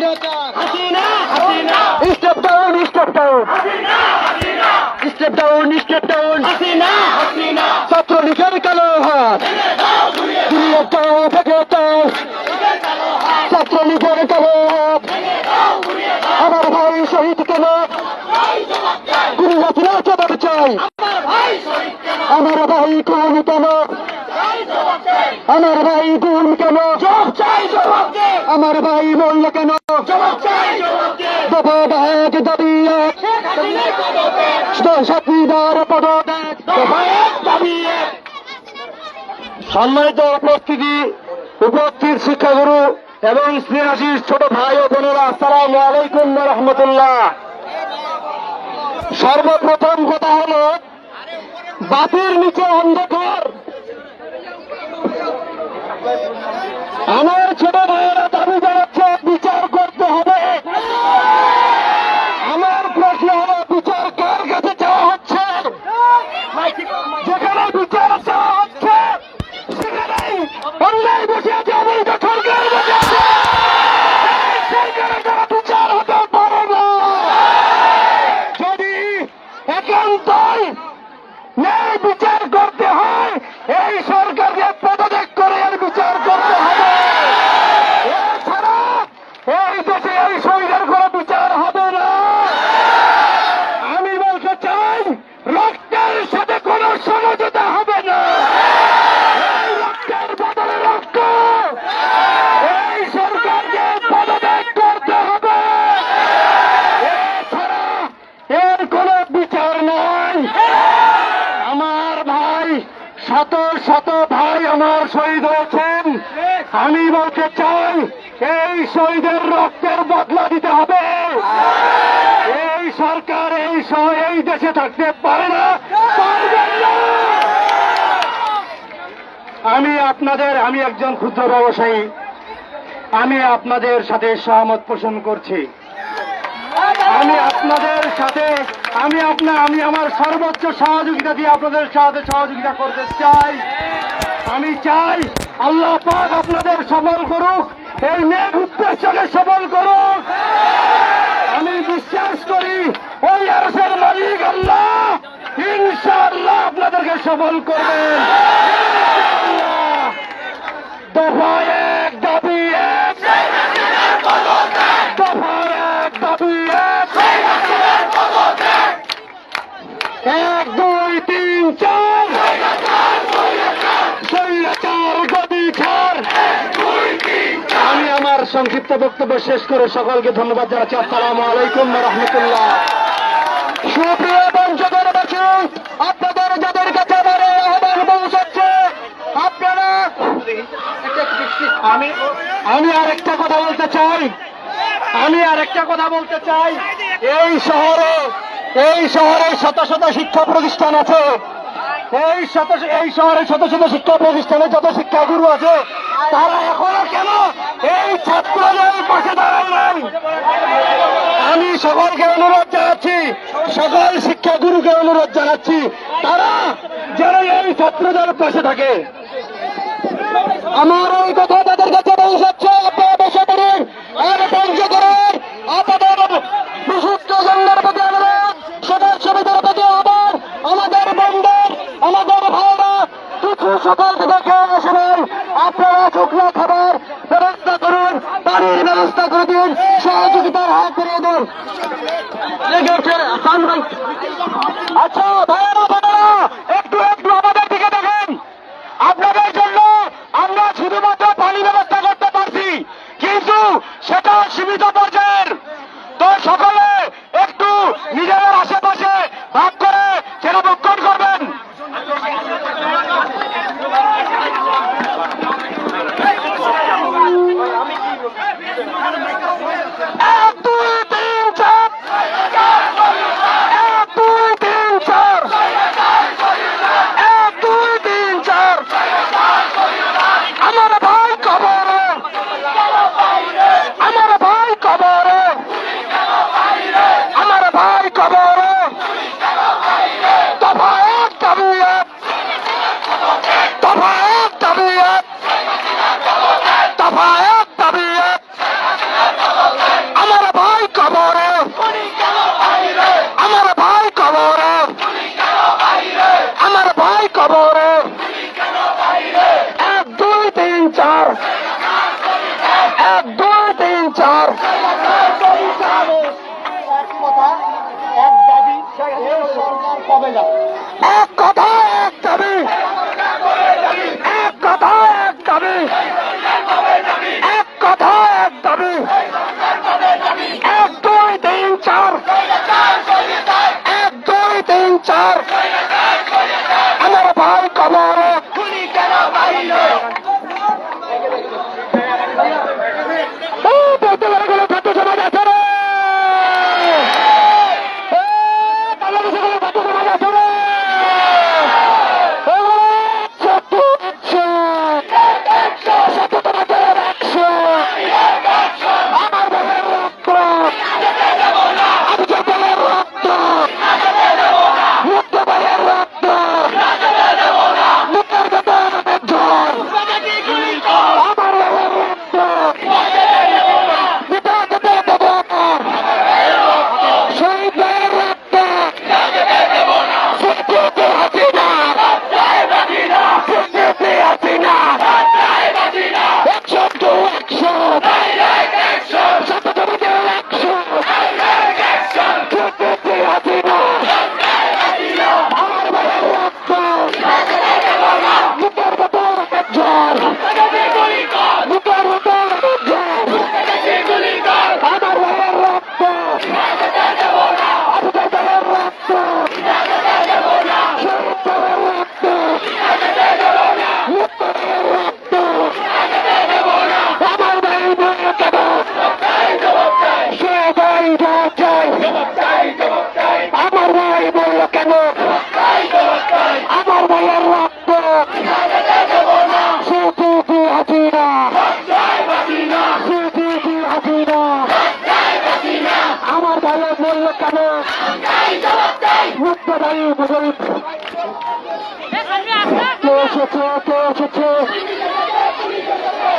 স্বৈরাচার Hasina Hasina. Step down step down. Step down step down. Hasina Hasina. ছাত্রলীগের কালো হাত। ঘুরিয়ে দাও থেকে দাও। ছাত্রলীগের কালো হাত। আমার ভাই শহীদ কেন? ফিরে জবাব চাই। আমার ভাই খুন কেন? আমার ভাই গুম কেন? আমার ভাই মূল্য কেন? সম্মানিত উপস্থিতি, উপস্থিত শিক্ষাগুরু এবং স্নেহাশিস ছোট ভাই ও বোনেরা, আসসালাম আলাইকুম রহমতুল্লাহ। সর্বপ্রথম কথা হল, বাতির নিচে অন্ধকার। আমার ছোট ভাইয়েরা দাবি জানাচ্ছে বিচার করতে হবে। আমার শহীদ হয়েছেন। আমি বলতে চাই, এই শহীদের রক্তের বদলা দিতে হবে। এই সরকার এই এই দেশে থাকতে পারে না না। আমি আপনাদের, আমি একজন ক্ষুদ্র ব্যবসায়ী। আমি আপনাদের সাথে সহমত পোষণ করছি। আমি আপনাদের সাথে, আমি আপনার আমি আমার সর্বোচ্চ সহযোগিতা দিয়ে আপনাদের সাথে সহযোগিতা করতে চাই। আমি চাই আল্লাহ পাক আপনাদের সফল করুক, এই নেক উদ্দেশ্যকে সফল করুক। আমি বিশ্বাস করি ওই আরসের মালিক আল্লাহ ইনশাআল্লাহ আপনাদেরকে সফল করবেন। দফা এক, দাবি এক, দুই, তিন, চার স্বৈরাচার গদি ছাড় আমি আমার সংক্ষিপ্ত বক্তব্য শেষ করে সকলকে ধন্যবাদ জানাচ্ছি। আসসালামু আলাইকুম রহমতুল্লাহ। সুপ্রিয় বঞ্চকরবাসী আপনাদের যাদের কাছে আমার আহ্বান পৌঁছাচ্ছে আপনারা আমি আমি আর একটা কথা বলতে চাই। আমি আর একটা কথা বলতে চাই। এই শহরে এই শহরে শত শত শিক্ষা প্রতিষ্ঠান আছে। এই শত এই শহরে শত শত শিক্ষা প্রতিষ্ঠানে যত শিক্ষাগুরু আছে, তারা এখনও কেন এই ছাত্রদের পাশে আমি সকলকে অনুরোধ জানাচ্ছি, সকল শিক্ষাগুরুকে অনুরোধ জানাচ্ছি, তারা যেন এই ছাত্রদের পাশে থাকে। আমার এই কথা তাদের কাছে পৌঁছাচ্ছে আপনারা বসে পড়ুন, আর করুন। আপনাদের বিশিষ্ট জন্মের প্রতি সকাল থেকে সবাই আপনারা শুকনো খাবার ব্যবস্থা করুন, পানির ব্যবস্থা করে দিন, সহযোগিতার হাত ধরিয়ে দিন। আচ্ছা ভাই। কবরে। এক দুই তিন চার।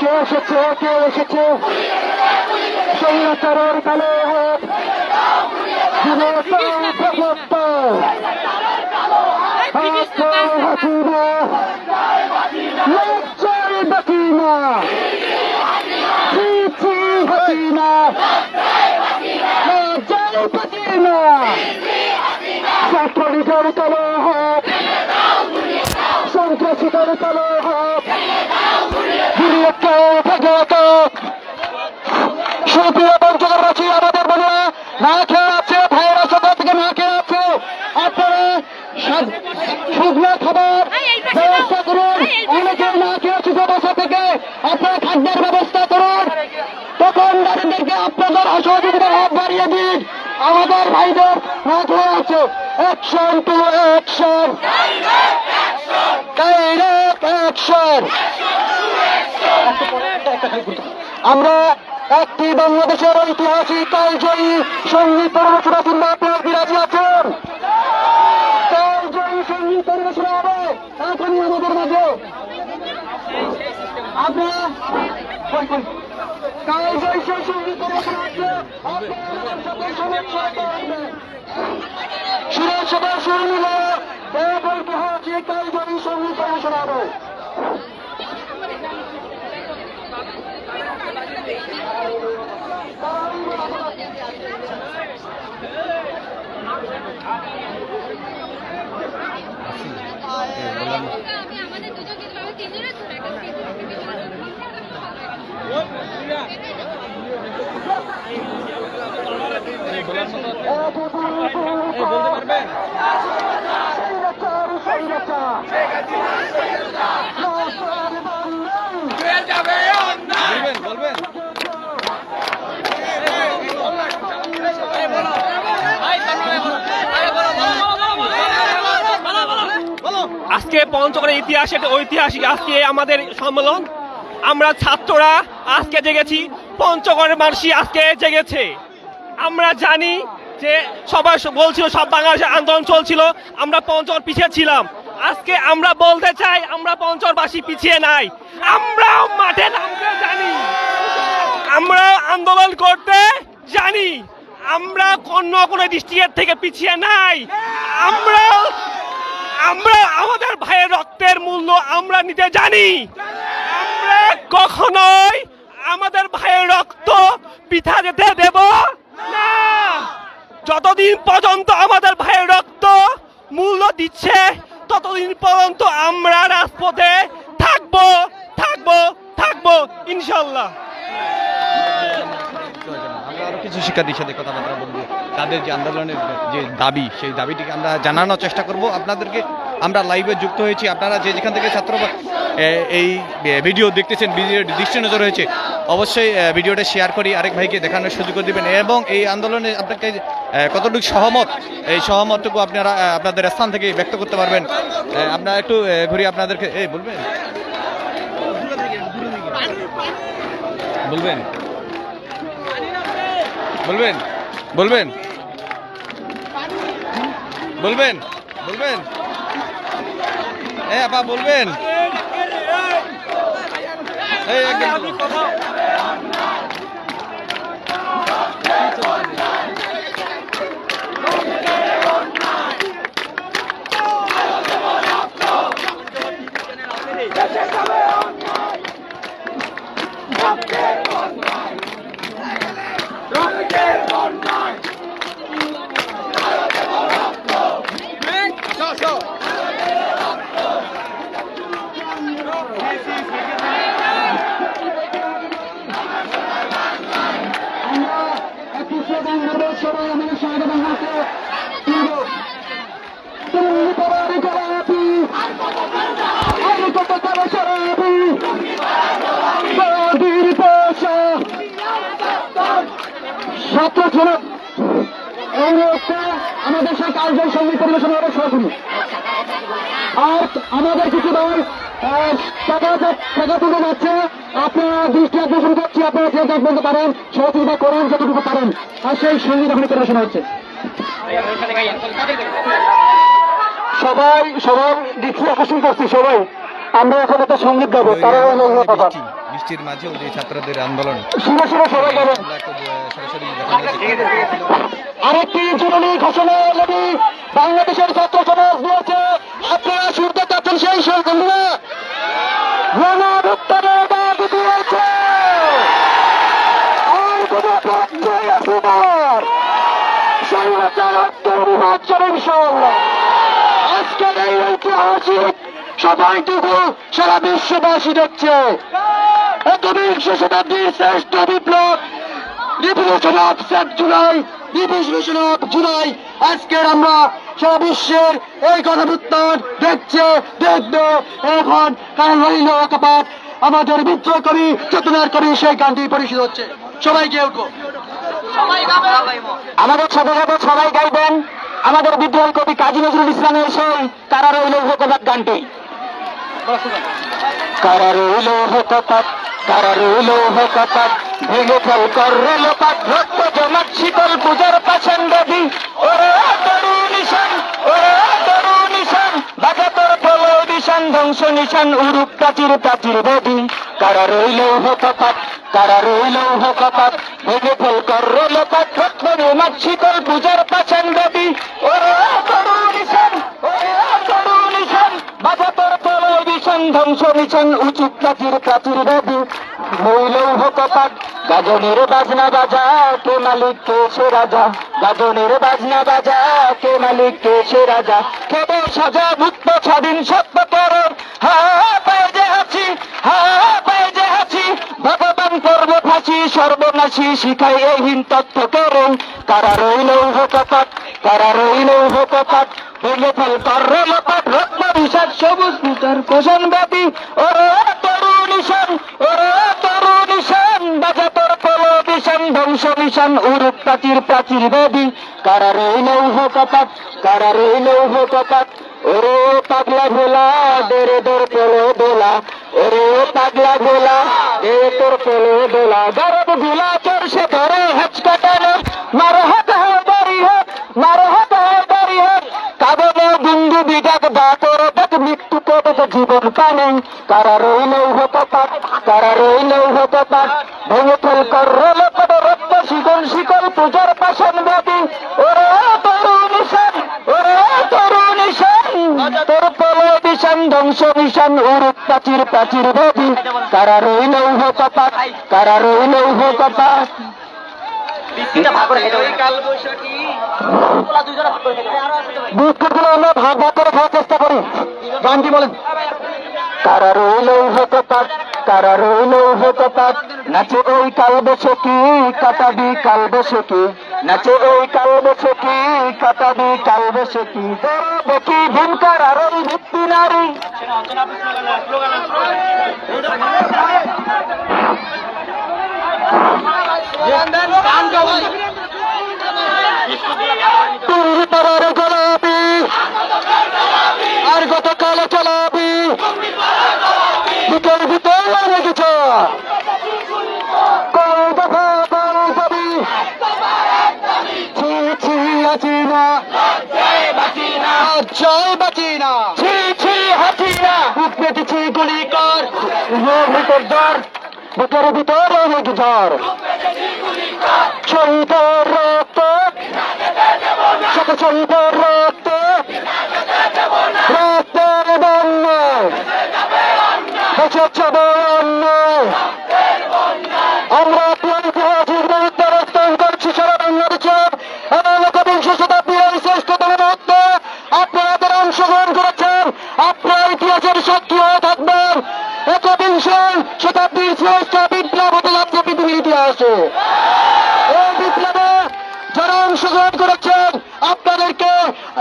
কে এসেছে? কে এসেছে? সৈন্যতারের কালে হোক। লজ্জায় বাসিনা ছি হাসিনা। লজ্জায় বাসিনা ছাত্রলীগের কালো হোক। সন্ত্রাসীদের কালো হোক। সুপ্রিয় বঞ্চকের রাশি আমাদের বলে না খেয়ে আছে ভাইয়েরা সকাল থেকে না খেয়ে আছে। আপনারা শুকনো খাবার ব্যবস্থা করুন। অনেকে না খেয়ে আছে বাসা থেকে আপনারা খাদ্যের ব্যবস্থা করুন। দোকানদারদেরকে আপনাদের অসহযোগিতার হাত বাড়িয়ে দিন। আমাদের ভাইদের না খেয়ে আছে। Action to action direct action আমরা একটি বাংলাদেশের কালজয়ী সংগীত পরিবেশনা কিংবা আপনার বিরাজি আছেন কালজয়ী সংগীত পরিবেশনা হবে এখনই আমাদের মাঝে কই, কই। কালজয়ী সেই সংগীত পরিবেশনা হচ্ছে আপনারা করবেন সুরেশ সবাই সুর মিলে এক ঐতিহাসিক কালজয়ী সংগীত পরিবেশনা হবে আমি আমাদের দুজনকে ধরে তিনজনের ধরে একটা বলবেন বলবেন আজকে পঞ্চগড়ের ইতিহাস একটা ঐতিহাসিক, আজকে আমাদের সম্মেলন। আমরা ছাত্ররা আজকে জেগেছি পঞ্চগড়ের মানুষই আজকে জেগেছে। আমরা জানি যে সবাই বলছিল, সব বাংলাদেশের আন্দোলন চলছিল, আমরা পঞ্চগড় পিছিয়ে ছিলাম। আজকে আমরা বলতে চাই, আমরা পঞ্চগড়বাসী পিছিয়ে নাই। আমরাও মাঠে নামতে জানি। আমরা আন্দোলন করতে জানি। আমরা অন্য কোনো ডিস্ট্রিক্টের থেকে পিছিয়ে নাই। আমরা আমরা আমাদের ভাইয়ের রক্তের মূল্য আমরা নিতে জানি। আমরা কখনোই আমাদের ভাইয়ের রক্ত পিঠা যেতে দেব না। যতদিন পর্যন্ত আমাদের ভাইয়ের রক্ত মূল্য দিচ্ছে, ততদিন পর্যন্ত আমরা রাজপথে থাকব থাকব থাকব ইনশাল্লাহ আমরা আরও কিছু শিক্ষার্থীর সাথে কথাবার্তা বলব তাদের যে আন্দোলনের যে দাবি, সেই দাবিটিকে আমরা জানানোর চেষ্টা করব। আপনাদেরকে আমরা লাইভে যুক্ত হয়েছি। আপনারা যে যেখান থেকে ছাত্র এই ভিডিও দেখতেছেন ভিডিওর দৃষ্টি নজর হয়েছে অবশ্যই ভিডিওটা শেয়ার করি, আরেক ভাইকে দেখানোর সুযোগ দিবেন। এবং এই আন্দোলনে আপনাকে কতটুকু সহমত, এই সহমতটুকু আপনারা আপনাদের স্থান থেকে ব্যক্ত করতে পারবেন। আপনারা একটু ঘুরিয়ে আপনাদেরকে। এই, বলবেন? বলবেন? বলবেন? বলবেন? বলবেন? বলবেন? এ আপা বলবেন? এই একদম একটি স্লোগান দেবো সবাই আমাদের সঙ্গে বাংলাকে তুমি পরারি করাবি আমি কত কালো সরাবি বাদির পেশা মুহূর্তে আমাদের সেই সংগীত পরিবেশন হবে সরাসরি আর আমাদের কিছু দল আপনারা দৃষ্টি আকর্ষণ করছি, আপনারা কাজ বলতে পারেন, সহযোগিতা করুন, যতটুকু পারেন। আর সেই সংগীত এখানে পরিবেশন হচ্ছে। সবাই সবাই দৃষ্টি আকর্ষণ করছি, সবাই। আমরা এখন একটা সংগীত গাবো তারা কথা। বৃষ্টির মাঝেও যে ছাত্রদের আন্দোলন। আরেকটি জরুরি ঘোষণা বাংলাদেশের ছাত্র সমাজ দিয়েছে। আপনারা শুনতে চাচ্ছেন সেই ডাক দিয়েছে। আর কোনো ইনশাআল্লাহ আজকের এই ঐতিহাসিক সবাইটুকু সারা বিশ্ববাসী দেখছে। একবিংশ শতাব্দীর শ্রেষ্ঠ বিপ্লব। Revolution of set July revolution of July. আজকের আমরা সারা বিশ্বের এই গণভুত্থান দেখছে দেখবে এখন কারণ রইল কপাট আমাদের বিদ্রোহ কবি চেতনার কবি সেই গানটি পরিচিত হচ্ছে। সবাই গিয়ে উঠবো আমাদের সাথে সাথে সবাই গাইবেন। আমাদের বিদ্রোহী কবি কাজী নজরুল ইসলামের সেই কারা রইল ভোকবাদ গানটি। কারা রইল ভোকপাত কারা রইল ভোকপাত ভেঙে ফেল কর লোপাত রক্ত জমাট, শীতল পূজার পাশান দেবী ওরে তরু নিশান, ওরে তরু নিশান তোর নিশান, ধ্বংস নিশান, উরুপ প্রাচীর প্রাচীর দেবী কারা রইল ভোকপাত কারা রইল ভোকপাত ভেঙে ফেল কর লোপাত রক্ত জমাট, শীতল পূজার পাশান দেবী ওরে তরু নিশান ধ্বংস উচিত গাজনের বাজনা বাজা, কে মালিক, কে সে রাজা? গাজনের বাজনা বাজা, কে মালিক, কে সে রাজা? কেবল সাজা মুক্ত স্বাধীন সত্য করণ পায়ে যে সর্বনাশী, শিখাই এইহীন তথ্য করণ কারা রইল কপাট কারা রইল কপাট ভেঙে ফেল বিষাদ সবুজ মুটার কোষণ ব্যাপী। ওরে তরু নিশান ওরে তরু নিশান বাজা তোর পলো নিশান ধ্বংস উরুপ প্রাচীর প্রাচীর দেবী কারা রইল কারা রইল ওরে পাগলা ভোলা দেরে দোর পলো দোলা। ওরে পাগলা ভোলা দেরে তোর পলো দোলা। গরব ভোলা চোর সে ধরে হেচ কাটানো কবচ জীবন পানে কারা রইল হতপাত কারা রইল হতপাত ভেঙে ফেল কর রক্ত, শিকল শিকল পূজার পাশন ব্যাপী ওরে তরু নিশান ওরে তরু নিশান তোর পল নিশান ধ্বংস নিশান উরুপ প্রাচীর প্রাচীর বেদি কারা রইল কপাট কারা বিস্কুটগুলো আমরা ভাগ ভাগ করে খাওয়ার চেষ্টা করি। গানটি বলেন কারা রইল কপাট কারা রইল কপাট নাচে ওই কাল বসে কি কাটাবি কাল বসে কি নাচে ওই কাল বসে কি কাটাবি কাল বসে কি দেখি ভূমকার আর ওই ভিত্তি নারী। পাড়ার গোলাপি আর গতকাল চলাবি ভিতর ভিতর লেগেছ কোন দফা কোন দাবি ছি ছি হাসিনা জয় বাচিনা ছি ছি হাসিনা গুলি কর ভিতর জ্বর ভিতর ভিতর অনেক জ্বর শহীদ রক্ত রক্ত রক্তের অন্যায় আমরা ঐতিহাসিক মুহূর্তে অবস্থান করছি সারা বাংলাদেশের। এবং একবিংশ শতাব্দীর এই আপনাদের অংশগ্রহণ করেছেন। আপনারা ইতিহাসের সাক্ষী হয়ে থাকবেন। একবিংশ শতাব্দীর শ্রেষ্ঠ বিপ্লব হতে যাচ্ছে পৃথিবীর ইতিহাসে। এই বিপ্লবে যারা অংশগ্রহণ করেছেন, আপনাদেরকে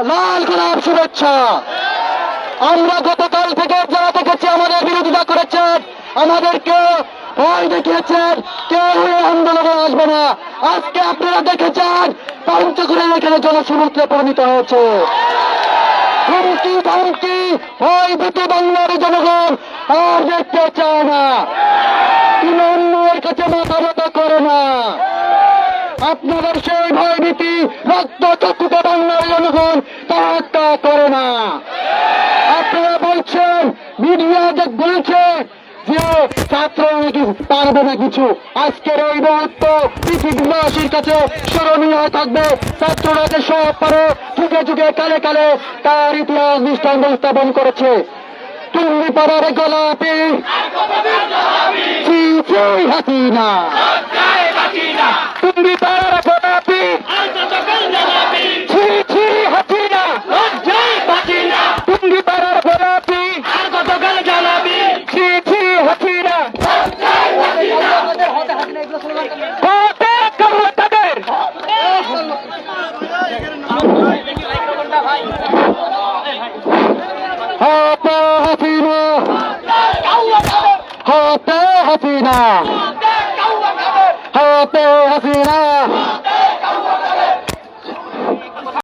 লাল গোলাপ শুভেচ্ছা। আমরা গতকাল থেকে যারা দেখেছি আমাদের বিরোধিতা করেছেন, আমাদেরকে ভয় দেখিয়েছেন, কেউ এই আন্দোলনে আসবে না। আজকে আপনারা দেখেছেন, পঞ্চগড়ের এখানে জনসমুদ্রে পরিণত হয়েছে। হুমকি ধমকি ওই দুটি বাংলার জনগণ, আর দেখতে চায় না। অন্যের কাছে মাথা করে না। আপনাদের সেই ভয় ভীতি রক্ত চকুতে বাংলার জনগণ তা করে না। আপনারা বলছেন, মিডিয়া যে বলছে যে ছাত্র নাকি পারবে না কিছু। আজকের এই মুহূর্ত পৃথিবীবাসীর কাছে স্মরণীয় থাকবে ছাত্ররা যে সব পারে যুগে যুগে কালে কালে তার ইতিহাস দৃষ্টান্ত স্থাপন করেছে। তুমি পাড়ার গোলাপি। হাসিনা।